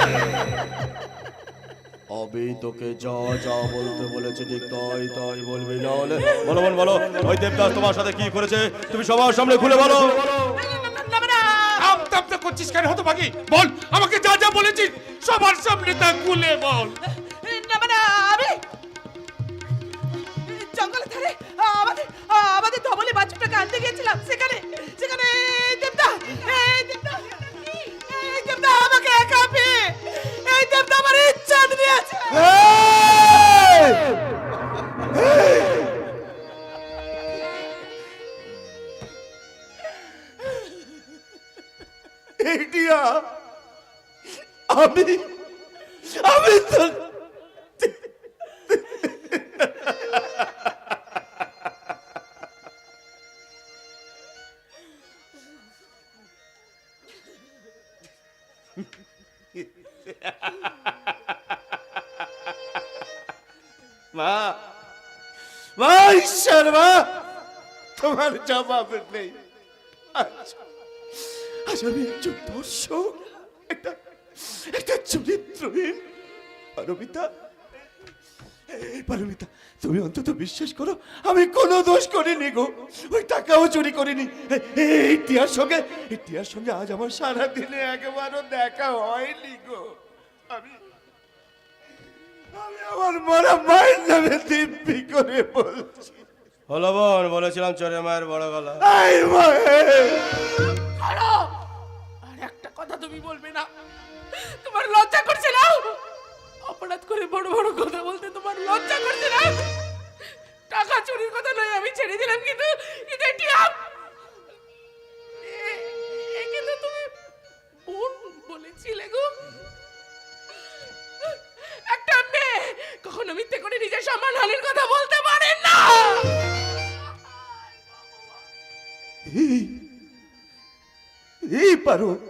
আমি তোকে যা যা বলতে বলেছে ঠিক তাই তাই বলবি নাহলে বলো বোন বলো, ওই দেবদাস তোমার সাথে কি করেছে? তুমি সবার সামনে খুলে বলো। করছিস কেন হতো বাকি বল, আমাকে যা যা বলেছিস, সবার সামনে তা খুলে বল। আমি আমি তো মা ঈশ্বর মা তোমার নেই। আজ আমি একজন দর্শক একটা একটা চরিত্রহীন পারমিতা এই পারমিতা তুমি অন্তত বিশ্বাস করো আমি কোনো দোষ করিনি গো। ওই টাকাও চুরি করিনি। এই- এই টিয়ার সঙ্গে এই টিয়ার সঙ্গে আজ আমার সারা দিনে একবারও দেখা হয়নি গো। আমি আমি আমার মরা মায়ের নামে দিব্যি করে বলছি। হলো বোন বলেছিলাম চরে মায়ের বড় গলা। তুমি বলবে না। তোমার লজ্জা করছে না? অপরাধ করে বড় বড় কথা বলতে তোমার লজ্জা করছে না? টাকা চুরির কথা নয়, আমি ছেড়ে দিলাম কিন্তু কিন্তু এটি এ- তুমি বোন বলেছিলে গো। একটা মেয়ে কখনো মিথ্যে করে নিজের সম্মান হানির কথা বলতে পারেন না। এই পারো।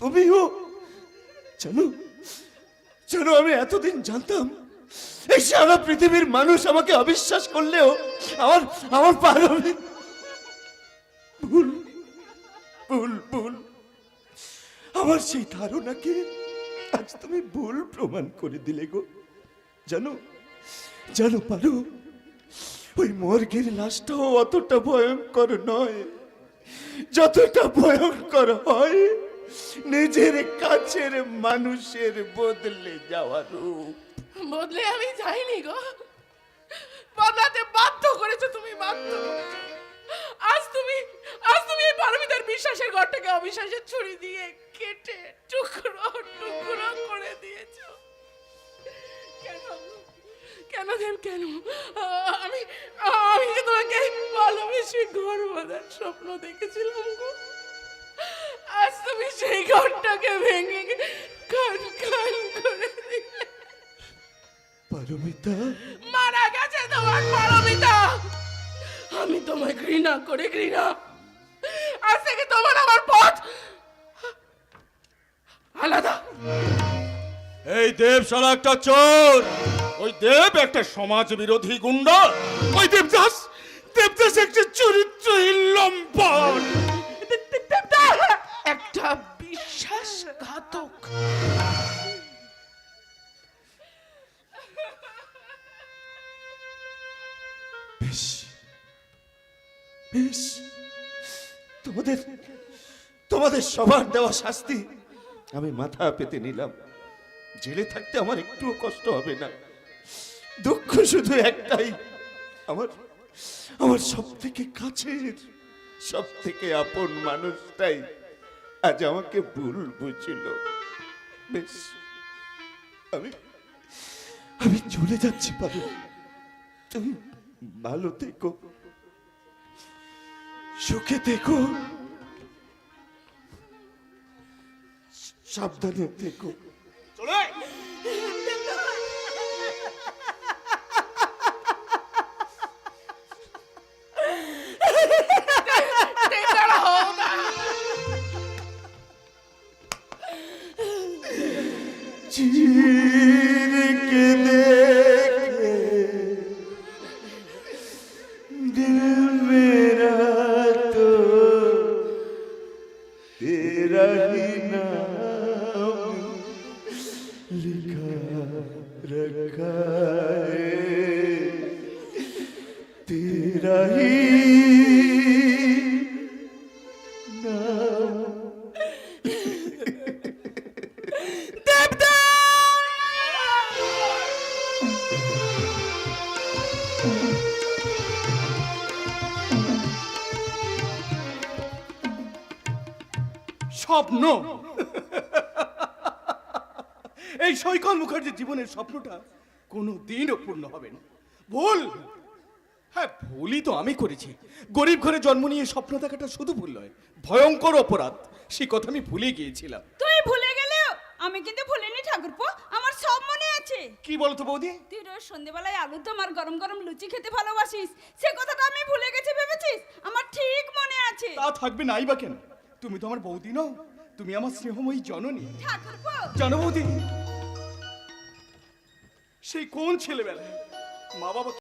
তুমিও? জানো জানো, আমি এতদিন জানতাম এই সারা পৃথিবীর মানুষ আমাকে অবিশ্বাস করলেও আমার আমার পারমি ভুল ভুল ভুল। আমার সেই ধারণাকে আজ তুমি ভুল প্রমাণ করে দিলে গো। জানো জানো পারো, ওই মর্গের লাশটাও অতটা ভয়ঙ্কর নয়, যতটা ভয়ঙ্কর হয়। নিজের কাছের মানুষের বদলে যাওয়া রূপ। বদলে আমি যাইনি গো। বদলাতে বাধ্য করেছ তুমি, বাধ্য আজ তুমি আজ তুমি এই পারমিতার বিশ্বাসের ঘরটাকে অবিশ্বাসের ছুরি দিয়ে কেটে টুকরো টুকরো করে দিয়েছ। কেন? কেন দেব, কেন? আমি আমি তোমাকে ভালোবেসে ঘর বাঁধার স্বপ্ন দেখেছিলাম গো। তুমি সেই ঘরটাকে ভেঙে খান খান করে দিলে পারমিতা। মারা গেছে তোমার পারমিতা। আমি তোমায় ঘৃণা করে ঘৃণা। আজ থেকে তোমার আমার পথ আলাদা। এই দেব শালা একটা চোর। ওই দেব একটা সমাজ বিরোধী গুন্ডা। ওই দেবদাস দেবদাস একটা বেশ বেশ তোমাদের তোমাদের সবার দেওয়া শাস্তি আমি মাথা পেতে নিলাম। জেলে থাকতে আমার একটুও কষ্ট হবে না। দুঃখ শুধু একটাই, আমার আমার সব থেকে কাছের সব থেকে আপন মানুষটাই আজ আমাকে ভুল বুঝল। বেশ আমি আমি চলে যাচ্ছি পারো তুমি ভালো থেকো। সুখে থেকো। সাবধানে থেকো। চলে तेरा ही नाम लिखा रखा है तेरा ही Thank you. স্বপ্ন। এই সৈকল মুখার্জির জীবনের স্বপ্নটা কোনো দিনও পূর্ণ হবে না। ভুল। হ্যাঁ ভুলই তো আমি করেছি। গরিব ঘরে জন্ম নিয়ে স্বপ্ন দেখাটা শুধু ভুল নয় ভয়ঙ্কর অপরাধ। সে কথা আমি ভুলে গিয়েছিলাম। তুই ভুলে গেলে আমি কিন্তু ভুলিনি ঠাকুরপো আমার সব মনে আছে। কি বলতো বৌদি? তুই রোজ সন্ধেবেলায় আলু দম আর গরম গরম লুচি খেতে ভালোবাসিস সে কথাটা আমি ভুলে গেছি ভেবেছিস? আমার ঠিক মনে আছে। তা থাকবে নাই বা কেন? তুমি তো আমার বৌদি নও তুমি আমার স্নেহময়ী জননী। জানো বৌদি সেই কোন ছেলেবেলায় মা বাবা